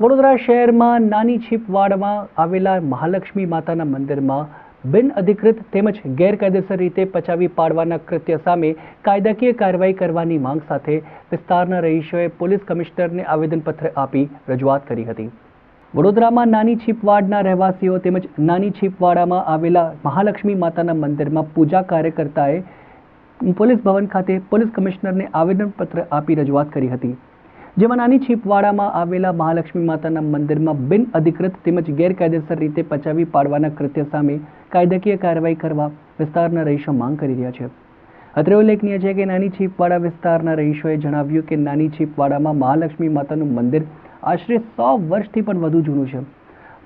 વડોદરા શહેરમાં નાની છીપવાડમાં આવેલા મહાલક્ષ્મી માતાના મંદિરમાં બિન અધિકૃત તેમજ ગેરકાયદેસર રીતે પચાવી પાડવાના કૃત્ય સામે કાયદાકીય કાર્યવાહી કરવાની માંગ સાથે વિસ્તારના રહીશોએ પોલીસ કમિશનરને આવેદનપત્ર આપી રજૂઆત કરી હતી. વડોદરામાં નાની છીપવાડના રહેવાસીઓ તેમજ નાની છીપવાડામાં આવેલા મહાલક્ષ્મી માતાના મંદિરમાં પૂજા કાર્યકર્તાએ પોલીસ ભવન ખાતે પોલીસ કમિશનરને આવેદનપત્ર આપી રજૂઆત કરી હતી. જેમાં નાની છીપવાડામાં આવેલા મહાલક્ષ્મી માતાના મંદિરમાં બિન અધિકૃત તેમજ ગેરકાયદેસર રીતે પચાવી પાડવાના કૃત્ય સામે કાયદાકીય કાર્યવાહી કરવા વિસ્તારના રહીશો માંગ કરી રહ્યા છે. અત્રે ઉલ્લેખનીય છે કે નાની છીપવાડા વિસ્તારના રહીશોએ જણાવ્યું કે નાની છીપવાડામાં મહાલક્ષ્મી માતાનું મંદિર આશરે સો વર્ષથી પણ વધુ જૂનું છે.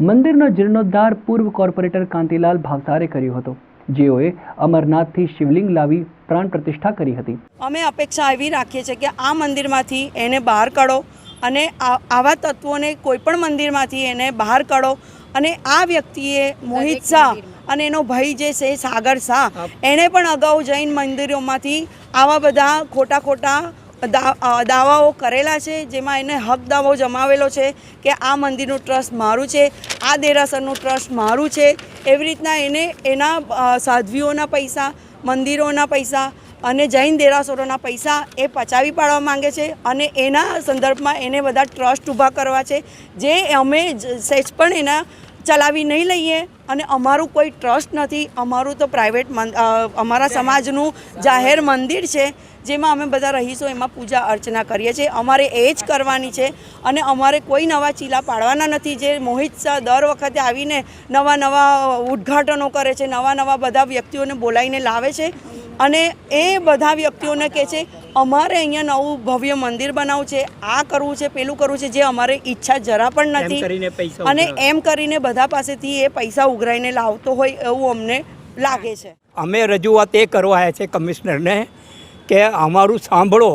મંદિરનો જીર્ણોદ્ધાર પૂર્વ કોર્પોરેટર કાંતિલાલ ભાવસારે કર્યો હતો. જેઓએ અમરનાથથી શિવલિંગ લાવી પ્રાણ પ્રતિષ્ઠા કરી હતી. અમે અપેક્ષા એવી રાખીએ છીએ કે આ મંદિરમાંથી એને બહાર કાઢો અને આ- આવા તત્વોને કોઈ પણ મંદિરમાંથી એને બહાર કાઢો અને આ વ્યક્તિએ મોહિત શાહ અને એનો ભાઈ જે છે સાગર શાહ એણે પણ અગાઉ જૈન મંદિરોમાંથી આવા બધા ખોટા ખોટા દાવાઓ કરેલા છે, જેમાં એને હક દાવો જમાવેલો છે કે આ મંદિરનું ટ્રસ્ટ મારું છે, આ દેરાસરનું ટ્રસ્ટ મારું છે. એવી રીતના એને એના સાધ્વીઓના પૈસા, મંદિરોના પૈસા અને જૈન દેરાસરોના પૈસા એ પચાવી પાડવા માંગે છે અને એના સંદર્ભમાં એને બધા ટ્રસ્ટ ઊભા કરવા છે. જે અમે સહેજ પણ એના ચલાવી નહીં લઈએ અને અમારું કોઈ ટ્રસ્ટ નથી. અમારું તો પ્રાઇવેટ અમારા સમાજનું જાહેર મંદિર છે, જેમાં અમે બધા રહીશો, એમાં પૂજા અર્ચના કરીએ છીએ. અમારે એ જ કરવાની છે અને અમારે કોઈ નવા ચીલા પાડવાના નથી. જે મોહિત શાહ દર વખતે આવીને નવા નવા ઉદ્ઘાટનો કરે છે નવા નવા બધા વ્યક્તિઓને બોલાવીને લાવે છે. અને એ બધા વ્યક્તિઓને કહે છે અમારે અહીંયા નવું ભવ્ય મંદિર બનાવવું છે આ કરવું છે પેલું કરવું છે જે અમારે ઈચ્છા જરા પણ નથી. અને એમ કરીને બધા પાસેથી એ પૈસા ઉઘરાઈને લાવતો હોય એવું અમને લાગે છે. અમે રજૂઆત એ કરવા આવ્યા છે કમિશનરને કે અમારું સાંભળો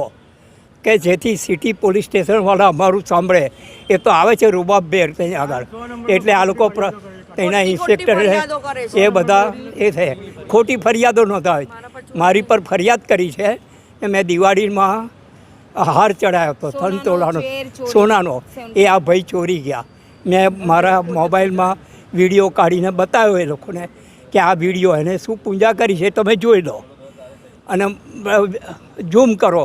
કે જેથી સિટી પોલીસ સ્ટેશનવાળા અમારું સાંભળે. એ તો આવે છે રૂબાબેર ત્યાં આગળ. એટલે આ લોકો તેના ઇન્સ્પેક્ટર એ બધા એ છે. ખોટી ફરિયાદો નોંધાવે મારી પર ફરિયાદ કરી છે કે મેં દિવાળીમાં હાર ચડાવ્યો હતો તનતોલાનો સોનાનો. એ આ ભાઈ ચોરી ગયા. મેં મારા મોબાઈલમાં વીડિયો કાઢીને બતાવ્યો એ લોકોને કે આ વીડિયો એને શું પૂજા કરી છે તમે જોઈ લો. અને ઝૂમ કરો.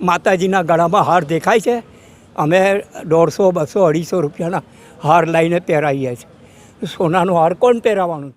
માતાજીના ગળામાં હાર દેખાય છે. અમે દોઢસો બસો અઢીસો રૂપિયાના હાર લઈને પહેરાવીએ છીએ. સોનાનો હાર કોણ પહેરાવવાનું?